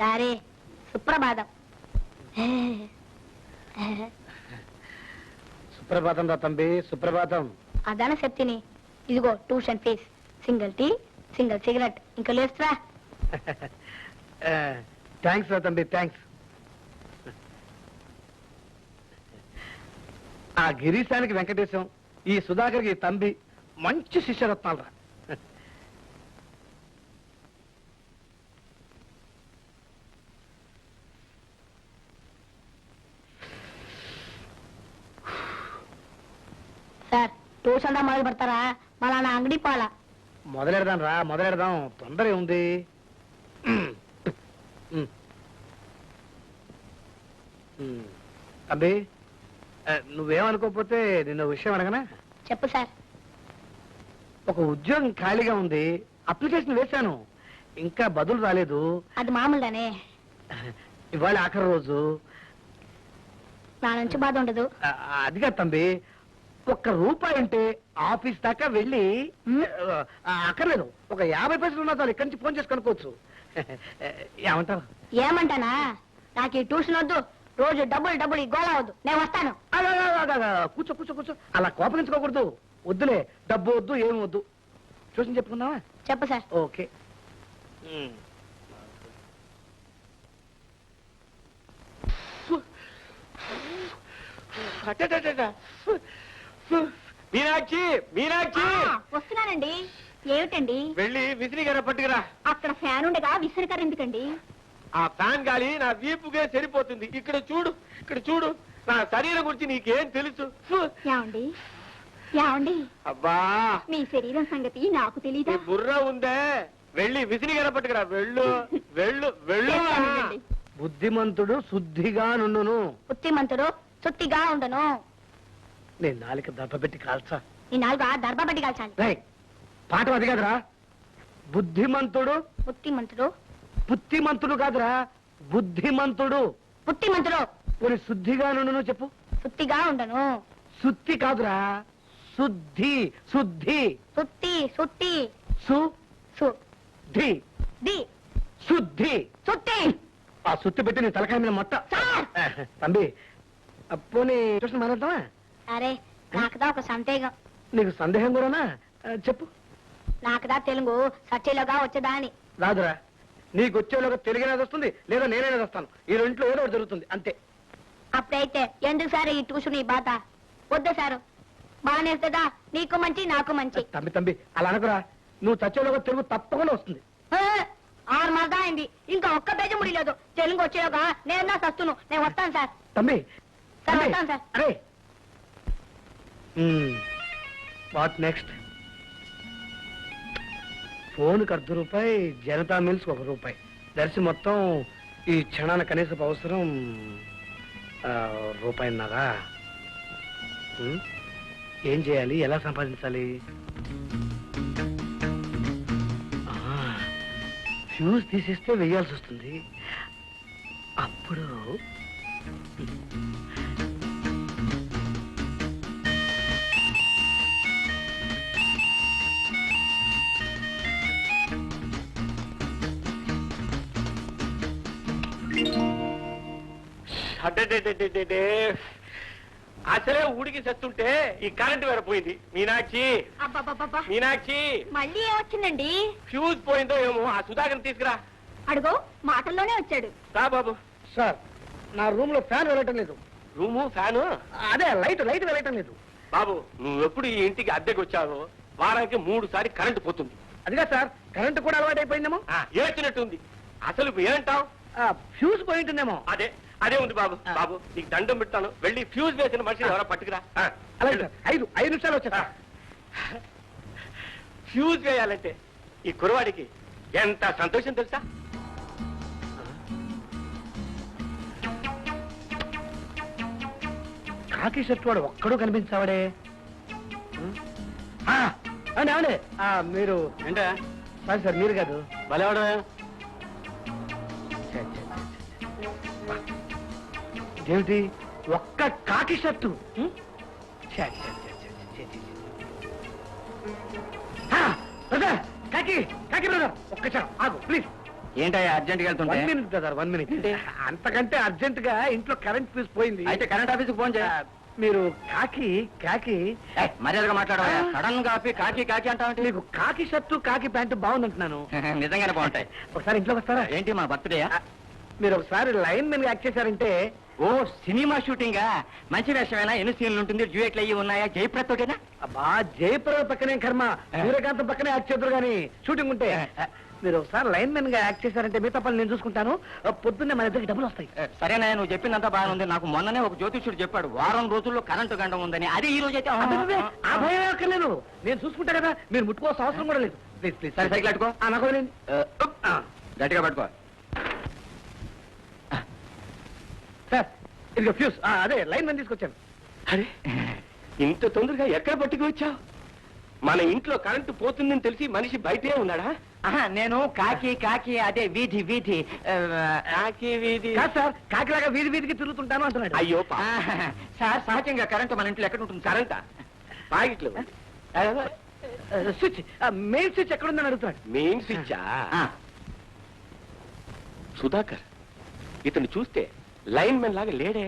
సరే సుప్రభాతం. సుప్రభాతం రా తంబి సుప్రభాతం. అదన శక్తిని. ఇదిగో tuition fees. Single tea single cigarette. ఇంకా లేస్తురా. థ్యాంక్స్ రా తంబి థ్యాంక్స్ ఆ గిరీశానికి వెంకటేశం ఈ సుధాకర్కి తంబి మంచి శిష్యరత్నాలు రా. సార్ ట్యూషన్ దా మొదలు పెడతారా? మళ్ళా నా అంగడి పాల. మొదలెడదాం. రా మొదలెడదాం తొందర ఉంది ఆ, నువ్వేమనుకోకపోతే నిన్న విషయం అడగనా? చెప్పు సార్. ఒక ఉద్యోగం ఖాళీగా ఉంది. అప్లికేషన్ వేశాను. ఇంకా బదులు రాలేదు. అది మామూలుగానే. ఇవాళ ఆఖరి రోజు. నా నుంచి బాధ ఉండదు. అదిగా తంబి. ఒక్క రూపాయి ఉంటే ఆఫీస్ దాకా వెళ్ళి అక్కర్లేదు. ఒక యాభై పైసలు ఉన్నా చాలు ఇక్కడి నుంచి ఫోన్ చేసి కనుక్కోవచ్చు. ఏమంటారు ఏమంటానా? నాకు ఈ ట్యూషన్ వద్దు. రోజు డబ్బులు డబ్బులు ఈ గోళ వద్దు. నేను వస్తాను. కూర్చో కూర్చో కూర్చో. అలా కోపగించుకోకూడదు వద్దులే. డబ్బు వద్దు ఏమి వద్దు. చూసి చెప్పుకుందామా? చెప్పు సార్. ఓకే. మీనాక్షి మీనాక్షి. వస్తున్నానండి. ఏమిటండి? వెళ్ళి విసిరిగార పట్టుకురా. అక్కడ ఫ్యాన్ ఉండగా విసిరికర ఎందుకండి? ఆ ఫ్యాన్ గాలి నా వీపుకే సరిపోతుంది. ఇక్కడ చూడు ఇక్కడ చూడు. నా శరీరం గురించి నీకేం తెలుసు? ఫు. ఏమండి? ఏమండి? అబ్బా. మీ శరీరం సంగతి నాకు నీ తెలీదా బుర్ర ఉందే? వెళ్ళి విసిరిగార పట్టుకురా. వెళ్ళు వెళ్ళు వెళ్ళు. బుద్ధిమంతుడు శుద్ధిగా నుండును. బుద్ధిమంతుడు చుట్టిగా ఉండను. నేను నాలుక దెబ్బ పెట్టి కాల్చా. ఈ నాలుగు దర్భబట్టి కాల్చాలి. రేయ్, పాఠం అది కాదురా. బుద్ధిమంతుడు బుద్ధిమంతుడు? బుద్ధిమంతుడు కాదురా. బుద్ధిమంతుడు. బుద్ధిమంతుడు? పోనీ శుద్ధిగా నుండును చెప్పు. సుత్తిగా ఉండను. శుద్ధి కాదురా. శుద్ధి శుద్ధి. సుత్తి సుత్తి శుద్ధి సు ది శుద్ధి. సుత్తి ఆ సుత్తి పెట్టి నీ తలకాయ మీద మొట్ట సార్! తంబి. ఆ, పోనీ ట్యూషన్ మానేద్దామా? అరే నాకుదా ఒక సందేహం. నీకు సందేహం కూడానా? ఆ, చెప్పు. నాకుదా తెలుగు సచ్చేలోగా వచ్చేదా అని. రాదురా. నీకు వచ్చేలోగా తెలిగినది వస్తుంది లేదా నేనైనా వస్తాను ఈ రెంట్లో ఏదో ఒకటి జరుగుతుంది అంతే. అప్పుడైతే ఎందుకు సార్ ఈ ట్యూషన్ ఈ బాధ? వద్దు సారు. బానేస్తుందా నీకు మంచి నాకు మంచి. తమ్మి తంబి అలా అనకురా. నువ్వు చచ్చేలోగా తెలుగు తప్పకుండా వస్తుంది. ఆరు మరదా అయింది. ఇంకా ఒక్క పేజీ ముడి లేదు తెలుగు వచ్చేలోగా నేను సస్తును నేను వస్తాను సార్. తమ్మి సార్, తమ్మి, వస్తాను సార్. అరే వాట్ నెక్స్ట్ ఫోన్కి అర్ధ రూపాయి జనతా మిల్స్ ఒక రూపాయి. దర్శి మొత్తం ఈ క్షణాన కనీసపు అవసరం ఆ, రూపాయిన్నరా? Hmm? ఏం చేయాలి? ఎలా సంపాదించాలి? ఫ్యూజ్ తీసేస్తే వెయ్యాల్సి వస్తుంది. అప్పుడు అడ్డే అసలే ఉడికి చస్తుంటే ఈ కరెంట్ వేరే పోయింది మీనాక్షి అబ్బబ్బబ్బబ్బా మీనాక్షి మళ్ళీ ఏమొచ్చిందండి ఫ్యూజ్ పోయిందో ఏమో ఆ సుధాకర్ తీసుకురా అడుగు మాటల్లోనే వచ్చాడు రా బాబు సార్ నా రూమ్లో ఫ్యాన్ వెళ్ళటం లేదు రూము ఫ్యాను అదే లైట్ లైట్ వెళ్ళటం లేదు బాబు నువ్వు ఎప్పుడు ఈ ఇంటికి అద్దెకి వచ్చావో వారానికి మూడు సారి కరెంటు పోతుంది అదిగా సార్ కరెంట్ కూడా అలవాటు అయిపోయిందేమో ఆ, ఏడ్చినట్టుంది అసలు ఇప్పుడు ఏంటావు ఫ్యూజ్ పోయి ఉంటుందేమో అదే అదే ఉంది బాబు. బాబు నీకు దండం పెడతాను. వెళ్ళి ఫ్యూజ్ వేసిన మనిషిని ఎవరో పట్టుకురా. అలాగే ఐదు ఐదు నిమిషాలు వచ్చా ఫ్యూజ్ వేయాలంటే ఈ కురవాడికి ఎంత సంతోషం తెలుసా? కాకి షర్ట్ వాడు ఒక్కడూ కనిపించావాడే. ఆ, అవునే మీరు ఏంటా? సారీ సార్ మీరు కాదు. భలేవాడు ఇదేమిటి? ఒక్క కాకి షర్టు. బ్రదర్ కాకి కాకి బ్రదర్ ఆగు ప్లీజ్ ఏంటయ్యా అర్జెంట్గా one minute brother one minute అంతకంటే అర్జెంట్గా ఇంట్లో కరెంట్ ఫీజు పోయింది. అయితే కరెంట్ ఆఫీస్ ఫోన్ చేయ. మీరు కాకి కాకి. మర్యాదగా మాట్లాడవా? సడన్గా ఆపి కాకి కాకి అంటావంటే? మీకు కాకి షర్టు కాకి ప్యాంటు బాగుందంటున్నాను. నిజంగానే బాగుంటాయి. ఒకసారి ఇంట్లోకి వస్తారా? ఏంటి మా బర్త్డే మీరు ఒకసారి లైన్ మెన్ యాక్ట్ చేశారంటే ఓ సినిమా షూటింగ్? మంచి వేషమేనా? ఎన్ని సీన్లు ఉంటుంది? డ్యూయెట్లు అయ్యి ఉన్నాయా? జయప్రద్ తోటేనా అబ్బా జయప్రద పక్కనే కర్మ. సూర్యకాంతం పక్కనే యాక్ట్ చేద్దరు కానీ షూటింగ్ ఉంటే. మీరు ఒకసారి లైన్ మెన్గా యాక్ట్ చేశారంటే మిగతా పనులు నేను చూసుకుంటాను. పొద్దున్నే మన ఇద్దరికి డబ్బులు వస్తాయి. సరేనా నువ్వు చెప్పిందంతా బాగానే ఉంది. నాకు మొన్ననే ఒక జ్యోతిష్యుడు చెప్పాడు వారం రోజుల్లో కరెంటు గండం ఉందని. అది ఈ రోజు అయితే ఆ భయం అక్కర్లేదు. నేను చూసుకుంటా కదా మీరు ముట్టుకోవాల్సిన అవసరం కూడా లేదు. ప్లీజ్ ప్లీజ్ సరే, సైకిల్ అట్టుకో. నాకు గట్టిగా పట్టుకో. సార్ అదే లైన్ మెన్ తీసుకొచ్చాను. అరే ఇంత తొందరగా ఎక్కడ పట్టుకు వచ్చావు? మన ఇంట్లో కరెంటు పోతుందని తెలిసి మనిషి బయటే ఉన్నాడా? ఆహా, నేను కాకి కాకి అదే వీధి వీధి. ఆ, కాకి వీధి. కాదు సార్ కాకిలాగా వీధి వీధికి తిరుగుతుంటాను అంటున్నాడు. అయ్యో ఆహా, సార్ సహజంగా కరెంటు మన ఇంట్లో ఎక్కడ ఉంటుంది సార్? కరెంటా? పాకెట్లు స్విచ్ మెయిన్ స్విచ్ ఎక్కడుందని అడుగుతున్నాడు. మెయిన్ స్విచ్చా ఆ, సుధాకర్ ఇతను చూస్తే లైన్ మెన్ లాగా లేడే.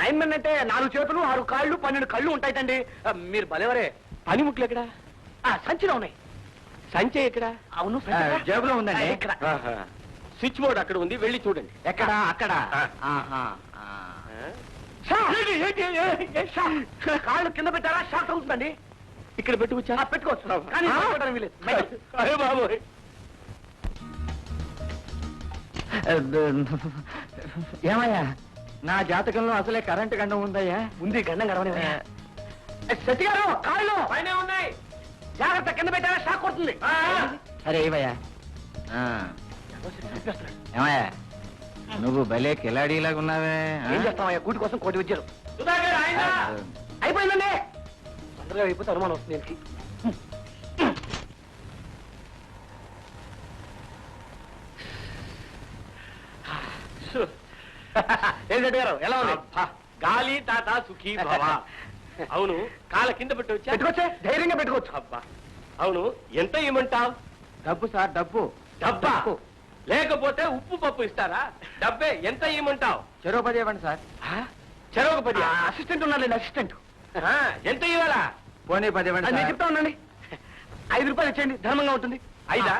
లైన్ మెన్ అంటే నాలుగు చేతులు ఆరు కాళ్ళు పన్నెండు కళ్ళు ఉంటాయిటండి. మీరు భలేవరే. పనిముట్లు ఎక్కడా? ఆ, సంచిలో ఉన్నాయి. సంచే ఎక్కడా? అవును. జేబులో ఉందండి. ఇక్కడ. స్విచ్ బోర్డ్ అక్కడ ఉంది వెళ్ళి చూడండి. ఎక్కడ? అక్కడ? ఆ. ఆహా, ఆ. సార్, సార్, కాళ్ళు కింద పెట్టారా? షాక్ అవుతుందండి ఇక్కడ పెట్టుకొచ్చా ఆ, పెట్టుకోవచ్చు. ఏమయ్యా? నా జాతకంలో అసలే కరెంటు గండం ఉందయ్యా? ఉంది గండం గడవని శెట్టి గారు కాళ్ళు! పైన ఉన్నాయి. జాగ్రత్త కింద పెట్టారా? షాక్ కొడుతుంది. సరే ఇవయ్యా ఏమయ్యా? నువ్వు భలే కిలాడీలాగా ఉన్నావే? ఏం చేస్తామయ్యా కూటి కోసం కోటి విద్యలు. ఆయన అయిపోయిందండి. తొందరగా అయిపోతే అనుమానం వస్తుంది గారు? ఎలా ఉంది? అబ్బా, గాలి తాత సుఖీ భవ. అవును కాళ్ళ కింద పెట్టి వచ్చా? పెట్టుకోవచ్చే? ధైర్యంగా పెట్టుకోవచ్చు. అబ్బా అవును ఎంత ఇమ్మంటావు? డబ్బు సార్ డబ్బు. డబ్బా? డబ్బు. లేకపోతే ఉప్పు పప్పు ఇస్తారా? డబ్బే ఎంత ఇమ్మంటావు? చెరువు పది ఇవ్వండి సార్. చెరొక పది? అసిస్టెంట్ ఉన్నారండి అసిస్టెంట్. ఆ, ఎంత ఇవ్వాలా? పోనీ పది ఇవ్వండి నేను సార్. చెప్తా ఉండండి ఐదు రూపాయలు ఇచ్చేయండి ధర్మంగా ఉంటుంది. ఐదా?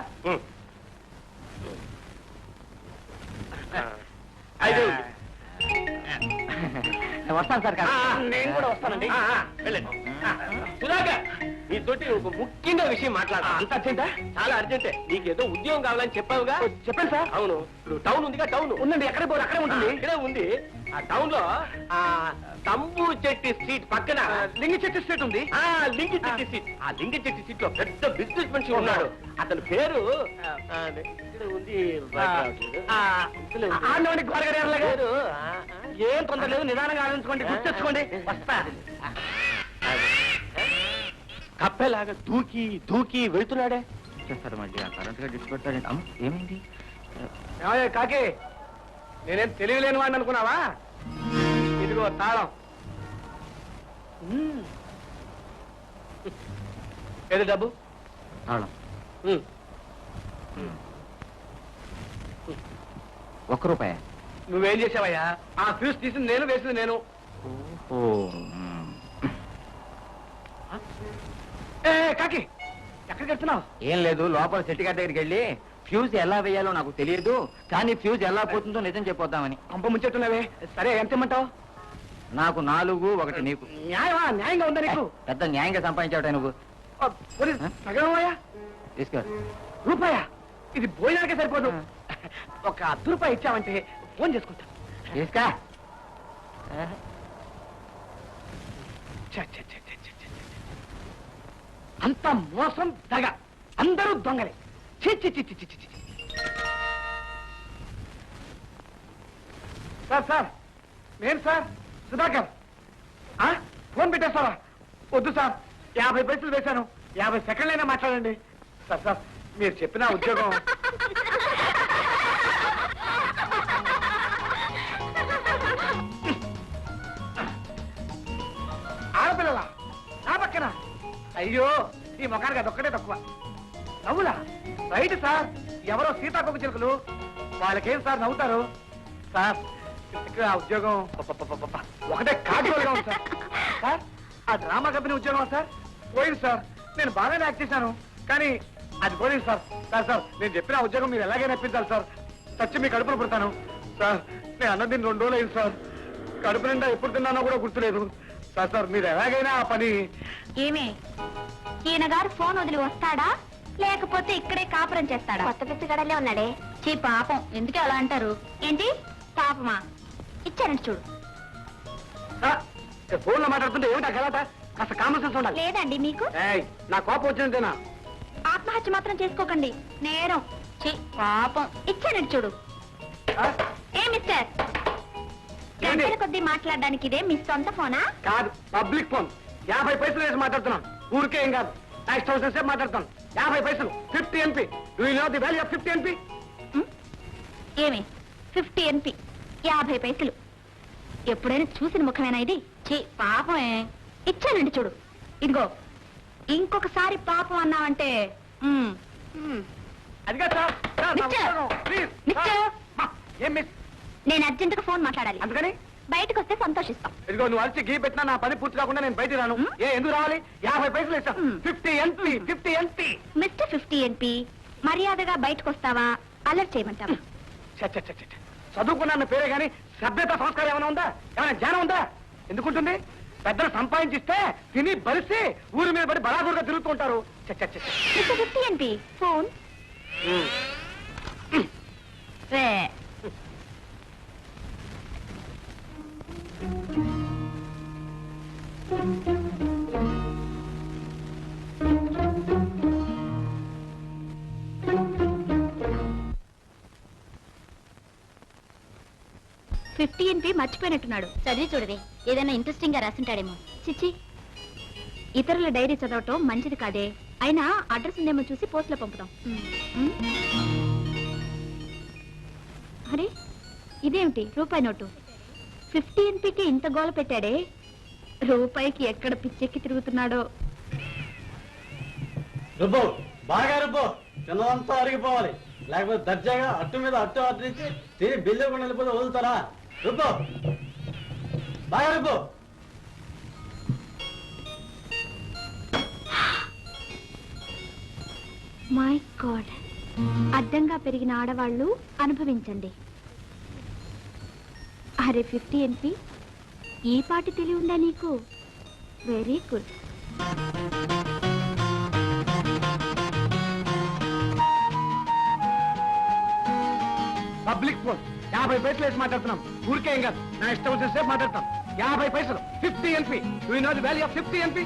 వస్తాను సార్ నేను కూడా వస్తానండి. వెళ్ళండి. సుధాకర్ నీతోటి ఒక ముఖ్యంగా విషయం మాట్లాడాలి అంత అర్జెంటా? చాలా అర్జెంటే. నీకేదో ఉద్యోగం కావాలని చెప్పావుగా? చెప్పండి సార్. అవును. ఇప్పుడు టౌన్ ఉందిగా టౌన్. ఉందండి ఎక్కడ పోదు అక్కడే ఉంటుంది. ఇక్కడే ఉంది. ఆ టౌన్లో ఆ తంబు చెట్టి స్ట్రీట్ పక్కన లింగి చెట్టు స్ట్రీట్ ఉంది. ఆ లింగి చెట్టి స్ట్రీట్ ఆ లింగి చెట్టి స్ట్రీట్లో పెద్ద బిజినెస్ మనిషి ఉన్నాడు. అతని పేరు ఆ, ఇక్కడ ఉంది ఆ, ఏం తొందర లేదు నిదానంగా ఆలోచించుకోండి గుర్తు తెచ్చుకోండి. వస్తా. కప్పెలాగా దూకి దూకి వెళ్తున్నాడే. చేస్తారు మళ్ళీ ఆ కరెంట్గా డిస్ పెడతాడండి అమ్మ ఏమైంది? కాకి? నేనేం తెలియలేని వాడిని అనుకున్నావా? ఇదిగో తాళం. ఏది డబ్బు? తాళం. ఒక్క రూపాయ. నువ్వేం చేసావయ్యా? ఆ ఫ్యూస్ తీసింది నేను వేసింది నేను. ఓ. ఏ కాకి ఎక్కడికి వెళ్తున్నావు? ఏం లేదు లోపల సెట్టి గారి దగ్గరికి వెళ్ళి ఫ్యూజ్ ఎలా వేయాలో నాకు తెలియదు కానీ ఫ్యూజ్ ఎలా పోతుందో నిజం చెప్పొద్దామని. పంప ముంచెట్టున్నావే సరే ఎంత ఇమ్మంటావు నాకు నాలుగు ఒకటి నీకు. న్యాయమా? న్యాయంగా ఉందా నీకు? పెద్ద న్యాయంగా సంపాదించావుట నువ్వు. ఆ, పోనీ సగమయ్యా తీసుకో. రూపాయ? ఇది భోజనానికే సరిపోదు. ఒక అర్ధ రూపాయి ఇచ్చావంటే ఫోన్ చేసుకుంటా. తీసుకో. ఛ, ఛ, ఛ, ఛ, ఛ, ఛ, ఛ. అంత మోసం దగ. అందరూ దొంగలే. Sir sir. నేను సార్. సుధాకర్. ఆ? ఫోన్ పెట్టేస్తావా? వద్దు సార్. యాభై పైసలు వేశాను. యాభై సెకండ్లైనా మాట్లాడండి. సార్ సార్ మీరు చెప్పిన ఉద్యోగం. ఆడపిల్లలా? నా పక్కన? అయ్యో ఈ మొఖానికి అదొక్కటే తక్కువ. నవ్వులా? Right sir. ఎవరో సీతాకోక చిలుకలు. వాళ్ళకేం సార్ నవ్వుతారు? సార్ ఇక్కడ ఆ ఉద్యోగం పపపపపప. ఒకటే కాటిగా ఉంది సార్. సార్ ఆ డ్రామా కంపెనీ ఉద్యోగం సార్? పోయింది సార్. నేను బాగానే యాక్ట్ చేశాను. కానీ అది పోయింది సార్. సార్ సార్ నేను చెప్పిన ఆ ఉద్యోగం మీరు ఎలాగైనా ఇప్పించాలి సార్? చచ్చి మీ కడుపులో పుడతాను. సార్ నేను అన్నది రెండు రోజులు అయింది సార్. కడుపు నిండా ఎప్పుడు తిన్నానో కూడా గుర్తులేదు. సార్ సార్ మీరు ఎలాగైనా ఆ పని ఏమే ఈయన గారు ఫోన్ వదిలి వస్తాడా? లేకపోతే ఇక్కడే కాపురం చేస్తాడా? కొత్త పిచ్చగడలే ఉన్నాడే. చీ పాపం. ఎందుకు అలా అంటారు? ఏంటి? పాపమా? ఇచ్చానండి చూడు. ఫోన్లో మాట్లాడుతుంటే ఏమిటా గలాట కాస్త కామన్ సెన్స్ ఉండాలి. లేదండి మీకు? ఏయ్, నా కోపం వచ్చిందేనా ఆత్మహత్య మాత్రం చేసుకోకండి. నేరం. చీ పాపం. ఇచ్చానండి చూడు. ఏ మిస్టర్? ఏంటి? గంటల కొద్దీ మాట్లాడడానికి ఇదే మీ సొంత ఫోనా? కాదు పబ్లిక్ ఫోన్. యాభై పైసలు వేసి మాట్లాడుతున్నాను. ఊరికే ఏం కాదు. నెక్స్ట్ థౌసండ్ సేపు మాట్లాడతాను. యాభై పైసలు. Fifty NP do you know the value of fifty NP? ఏమి? ఫిఫ్టీ ఎన్పి యాభై పైసలు. ఎప్పుడైనా చూసిన ముఖమేనా ఇది? చీ పాపమే. ఇచ్చానండి చూడు. ఇదిగో ఇంకొకసారి పాపం అన్నావంటే ఉం, ఉం. అదిగా సార్. సార్, నా మిస్టర్! ఉద్యోగం, ప్లీజ్ మిస్టర్! సార్. మా, ఏం మిస్? నేను అర్జెంటుగా ఫోన్ మాట్లాడాలి. అందుకని బయటకు వస్తే సంతోషిస్తాం. ఇదిగో నువ్వు అరిచి గీ పెట్టినా నా పని పూర్తి కాకుండా నేను బయటికి రాను? ఏ ఎందుకు రావాలి? యాభై పైసలు ఇస్తాను. Fifty NP fifty NP mister fifty NP మర్యాదగా బయటకు వస్తావా అలర్ట్ చేయమంటావా? చ, చ, చ, చ, చ. చదువుకున్నాను పేరే గాని సభ్యత సంస్కారం ఏమైనా ఉందా? ఏమైనా జ్ఞానం ఉందా? ఎందుకుంటుంది? పెద్దలు సంపాదించిస్తే తిని బలిసి ఊరి మీద పడి బలాదూరుగా తిరుగుతూ ఉంటారు. చ, చ, చ, చ. Mister fifty NP phone. హ్మ్. రే ఫిఫ్టీ ఎన్పి మర్చిపోయినట్టున్నాడు. చదివి చూడవే. ఏదైనా ఇంట్రెస్టింగ్గా రాసింటాడేమో. చిచ్చి ఇతరుల డైరీ చదవటం మంచిది కాదే. అయినా అడ్రస్ ఉందేమో చూసి పోస్ట్లో పంపుతాం ఉమ్. అరే ఇదేమిటి? రూపాయి నోటు. ఫిఫ్టీ ఎన్పీకి ఇంత గోల పెట్టాడే? రూపాయికి ఎక్కడ పిచ్చెక్కి తిరుగుతున్నాడో? రుబ్బు బాగా రుబ్బు. చిన్నదంతా అరిగిపోవాలి. లేకపోతే దర్జాగా అట్టు మీద అట్టు అట్టించి తిని బిల్లు కూడా వెళ్ళిపోతే వదులుతారా? రుబ్బు. బాగా రుబ్బు. మై గాడ్ అడ్డంగా పెరిగిన ఆడవాళ్ళు అనుభవించండి. అరే ఫిఫ్టీ ఎన్పి. ఈ పాటి తెలివి ఉందా నీకు? వెరీ గుడ్ పబ్లిక్ ఫోన్ యాభై పైసలు వేసి మాట్లాడుతున్నాం. ఊరికే ఏం కాదు. నా ఇష్టం వచ్చిన సేపు మాట్లాడతాం. యాభై పైసలు. Fifty NP you know the value of fifty NP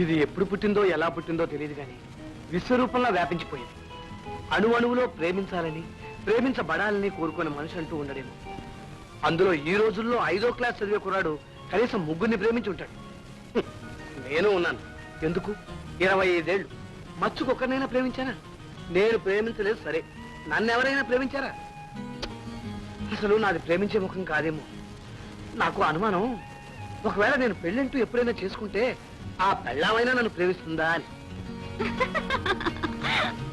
ఇది ఎప్పుడు పుట్టిందో ఎలా పుట్టిందో తెలియదు కానీ విశ్వరూపంలో వ్యాపించిపోయింది. అణు అణువులో ప్రేమించాలని ప్రేమించబడాలని కోరుకునే మనిషి అంటూ ఉండడేమో. అందులో ఈ రోజుల్లో ఐదో క్లాస్ చదివే కుర్రాడు కనీసం ముగ్గురిని ప్రేమించి ఉంటాడు. నేను ఉన్నాను. ఎందుకు? ఇరవై ఐదేళ్ళు మచ్చుకొక్కరినైనా ప్రేమించానా? నేను ప్రేమించలేదు సరే. నన్ను ఎవరైనా ప్రేమించారా? అసలు నాది ప్రేమించే ముఖం కాదేమో. నాకు అనుమానం. ఒకవేళ నేను పెళ్ళంటూ ఎప్పుడైనా చేసుకుంటే ఆ పెళ్ళామైనా నన్ను ప్రేమిస్తుందా అని.